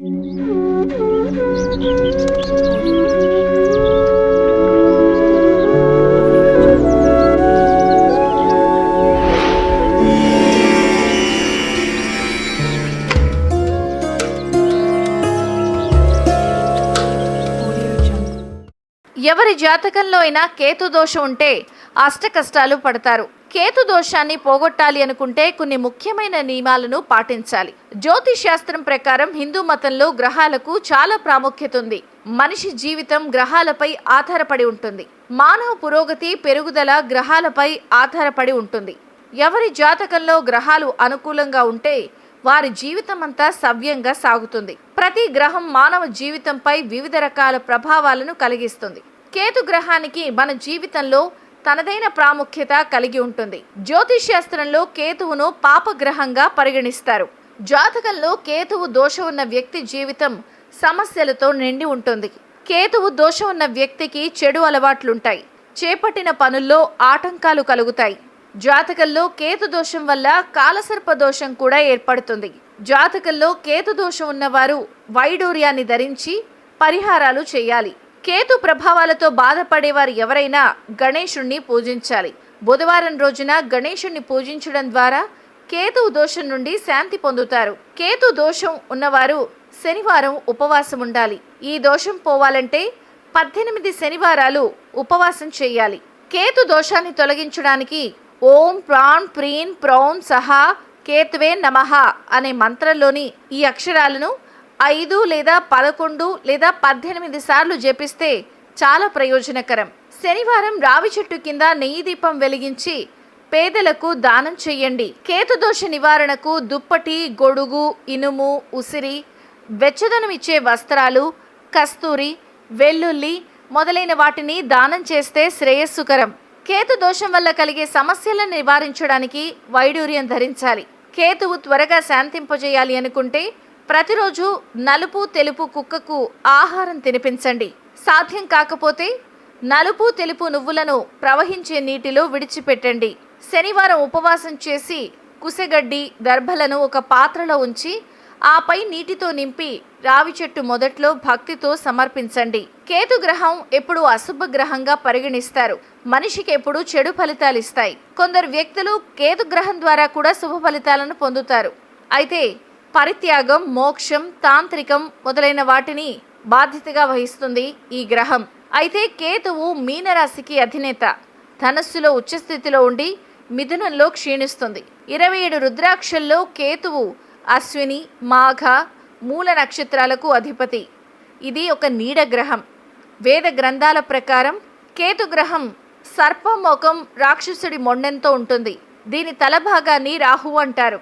ఎవరి జాతకంలో అయినా కేతు దోషం ఉంటే అష్ట కష్టాలు పడతారు. కేతు దోషాన్ని పోగొట్టాలి అనుకుంటే కొన్ని ముఖ్యమైన నియమాలను పాటించాలి. జ్యోతిష్ శాస్త్రం ప్రకారం హిందూ మతంలో గ్రహాలకు చాలా ప్రాముఖ్యత ఉంది. మనిషి జీవితం గ్రహాలపై ఆధారపడి ఉంటుంది. మానవ పురోగతి పెరుగుదల గ్రహాలపై ఆధారపడి ఉంటుంది. ఎవరి జాతకంలో గ్రహాలు అనుకూలంగా ఉంటే వారి జీవితం అంతా సవ్యంగా సాగుతుంది. ప్రతి గ్రహం మానవ జీవితంపై వివిధ రకాల ప్రభావాలను కలిగిస్తుంది. కేతు గ్రహానికి మన జీవితంలో తనదైన ప్రాముఖ్యత కలిగి ఉంటుంది. జ్యోతిష్ శాస్త్రంలో కేతువును పాపగ్రహంగా పరిగణిస్తారు. జాతకంలో కేతువు దోషం ఉన్న వ్యక్తి జీవితం సమస్యలతో నిండి ఉంటుంది. కేతువు దోషం ఉన్న వ్యక్తికి చెడు అలవాట్లుంటాయి. చేపట్టిన పనుల్లో ఆటంకాలు కలుగుతాయి. జాతకంలో కేతు దోషం వల్ల కాలసర్ప దోషం కూడా ఏర్పడుతుంది. జాతకంలో కేతు దోషం ఉన్నవారు వైడూర్యాన్ని ధరించి పరిహారాలు చేయాలి. కేతు ప్రభావాలతో బాధపడేవారు ఎవరైనా గణేశుణ్ణి పూజించాలి. బుధవారం రోజున గణేశుణ్ణి పూజించడం ద్వారా కేతు దోషం నుండి శాంతి పొందుతారు. కేతు దోషం ఉన్నవారు శనివారం ఉపవాసం ఉండాలి. ఈ దోషం పోవాలంటే పద్దెనిమిది శనివారాలు ఉపవాసం చేయాలి. కేతు దోషాన్ని తొలగించడానికి ఓం ప్రాణ్ ప్రీన్ ప్రౌన్ సహా కేతువే నమః అనే మంత్రంలోని ఈ అక్షరాలను ఐదు లేదా పదకొండు లేదా పద్దెనిమిది సార్లు జపిస్తే చాలా ప్రయోజనకరం. శనివారం రావి చెట్టు కింద నెయ్యి దీపం వెలిగించి పేదలకు దానం చేయండి. కేతుదోష నివారణకు దుప్పటి గొడుగు ఇనుము ఉసిరి వెచ్చదనం ఇచ్చే వస్త్రాలు కస్తూరి వెల్లుల్లి మొదలైన వాటిని దానం చేస్తే శ్రేయస్సుకరం. కేతు దోషం వల్ల కలిగే సమస్యలను నివారించడానికి వైడూర్యం ధరించాలి. కేతువు త్వరగా శాంతింపజేయాలి అనుకుంటే ప్రతిరోజు నలుపు తెలుపు కుక్కకు ఆహారం తినిపించండి. సాధ్యం కాకపోతే నలుపు తెలుపు నువ్వులను ప్రవహించే నీటిలో విడిచిపెట్టండి. శనివారం ఉపవాసం చేసి కుసెగడ్డి దర్భలను ఒక పాత్రలో ఉంచి ఆపై నీటితో నింపి రావి చెట్టు మొదట్లో భక్తితో సమర్పించండి. కేతు గ్రహం ఎప్పుడు అశుభ గ్రహంగా పరిగణిస్తారు. మనిషికి ఎప్పుడు చెడు ఫలితాలు ఇస్తాయి. కొందరు వ్యక్తులు కేతు గ్రహం ద్వారా కూడా శుభ ఫలితాలను పొందుతారు. అయితే పరిత్యాగం మోక్షం తాంత్రికం మొదలైన వాటిని బాధ్యతగా వహిస్తుంది ఈ గ్రహం. అయితే కేతువు మీనరాశికి అధినేత. ధనస్సులో ఉచ్చస్థితిలో ఉండి మిథునంలో క్షీణిస్తుంది. ఇరవై ఏడు రుద్రాక్షల్లో కేతువు అశ్విని మాఘ మూల నక్షత్రాలకు అధిపతి. ఇది ఒక నీడ గ్రహం. వేద గ్రంథాల ప్రకారం కేతు గ్రహం సర్పమోకం రాక్షసుడి మొండెంతో ఉంటుంది. దీని తల భాగాన్ని రాహు అంటారు.